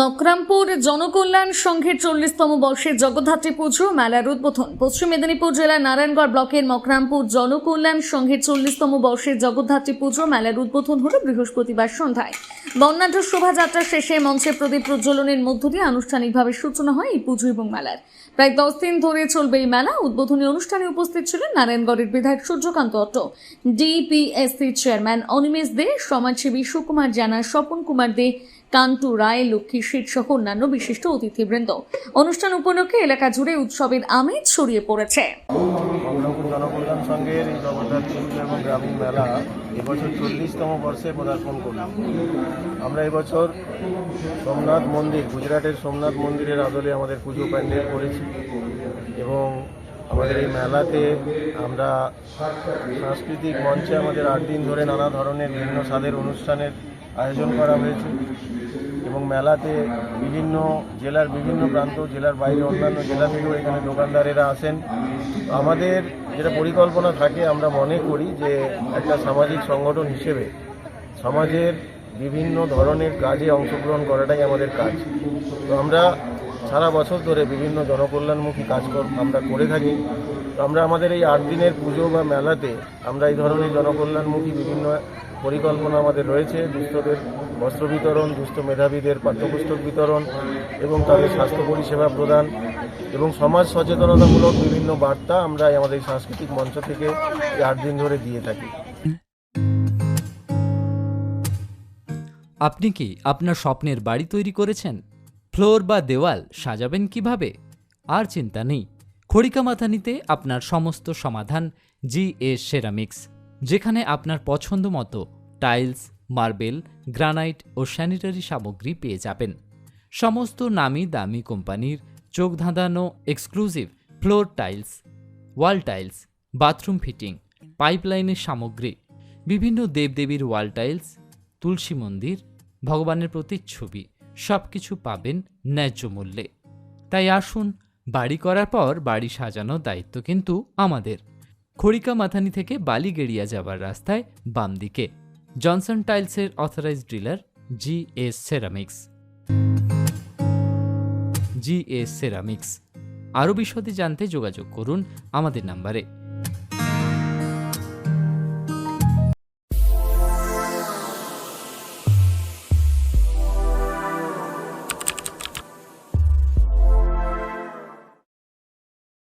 মকরামপুর জনকল্যাণ সংঘের চল্লিশতম বর্ষের জগদ্ধাত্রী পুজো মেলার উদ্বোধন। পশ্চিম মেদিনীপুর জেলার নারায়ণগড় ব্লকের মকরামপুর জনকল্যাণ সংঘের চল্লিশতম বর্ষের জগদ্ধাত্রী পুজো মেলার উদ্বোধন হল বৃহস্পতিবার সন্ধ্যায়। বর্ণাঢ্য শোভাযাত্রা শেষে মঞ্চে প্রদীপ প্রজ্বলনের মধ্য দিয়ে আনুষ্ঠানিকভাবে সূচনা হয় এই পুজো এবং মেলার। প্রায় দশ দিন ধরে চলবে এই মেলা। উদ্বোধনী অনুষ্ঠানে উপস্থিত ছিলেন নারায়ণগড়ের বিধায়ক সূর্যকান্ত অট্ট ডিপিএসসি চেয়ারম্যান অনিমেষ দে, সমাজসেবী সুকুমার জানা, স্বপন কুমার দে, কান্টু রায়, লক্ষ্মী শীত সহ অন্যান্য বিশিষ্ট অতিথিবৃন্দ। অনুষ্ঠান উপলক্ষে এলাকা জুড়ে উৎসবের আমেজ ছড়িয়ে পড়েছে। জনকল্যাণ সংঘের এই জগদ্ধাত্রী পুজো এবং গ্রামীণ মেলা এবছর চল্লিশতম বর্ষে পদার্পণ করল। আমরা এবছর সোমনাথ মন্দির, গুজরাটের সোমনাথ মন্দিরের আদলে আমাদের পুজো প্যান্ডেল করেছি এবং আমাদের এই মেলাতে আমরা সাংস্কৃতিক মঞ্চে আমাদের আট দিন ধরে নানা ধরনের বিভিন্ন স্বাদের অনুষ্ঠানের আয়োজন করা হয়েছে এবং মেলাতে বিভিন্ন জেলার বিভিন্ন প্রান্ত, জেলার বাইরে অন্যান্য জেলা থেকেও এখানে দোকানদারেরা আসেন। আমাদের যেটা পরিকল্পনা থাকে, আমরা মনে করি যে একটা সামাজিক সংগঠন হিসেবে সমাজের বিভিন্ন ধরনের কাজে অংশগ্রহণ করাটাই আমাদের কাজ। তো আমরা সারা বছর ধরে বিভিন্ন জনকল্যাণমুখী কাজকর্ম আমরা করে থাকি। আমরা আমাদের এই আট দিনের পুজো বা মেলাতে আমরা এই ধরনের জনকল্যাণমুখী বিভিন্ন পরিকল্পনা আমাদের রয়েছে। দুস্থদের বস্ত্র বিতরণ, দুস্থ মেধাবীদের পাঠ্যপুস্তক বিতরণ এবং তাদের স্বাস্থ্য পরিষেবা প্রদান এবং সমাজ সচেতনতামূলক বিভিন্ন বার্তা আমরা আমাদের সাংস্কৃতিক মঞ্চ থেকে এই আট দিন ধরে দিয়ে থাকি। আপনি কি আপনার স্বপ্নের বাড়ি তৈরি করেছেন? ফ্লোর বা দেওয়াল সাজাবেন কীভাবে? আর চিন্তা নেই। খড়িকা মাথানিতে আপনার সমস্ত সমাধান জি এ সেরামিক্স, যেখানে আপনার পছন্দ মতো টাইলস, মার্বেল, গ্রানাইট ও স্যানিটারি সামগ্রী পেয়ে যাবেন। সমস্ত নামি দামি কোম্পানির চোখ ধাঁধানো exclusive floor tiles, wall tiles, bathroom fitting, পাইপলাইনের সামগ্রী, বিভিন্ন দেবদেবীর ওয়াল টাইলস, তুলসী মন্দির, ভগবানের প্রতিচ্ছবি সব কিছু পাবেন ন্যায্য মূল্যে। তাই আসুন বাড়ি করার পর বাড়ি সাজানোর দায়িত্ব কিন্তু আমাদের। খড়িকা মাথানি থেকে বালিগেড়িয়া যাবার রাস্তায় বাম দিকে। জনসন টাইলসের authorise dealer G S ceramics. G S ceramics. আরও বিশদে জানতে যোগাযোগ করুন আমাদের নাম্বারে।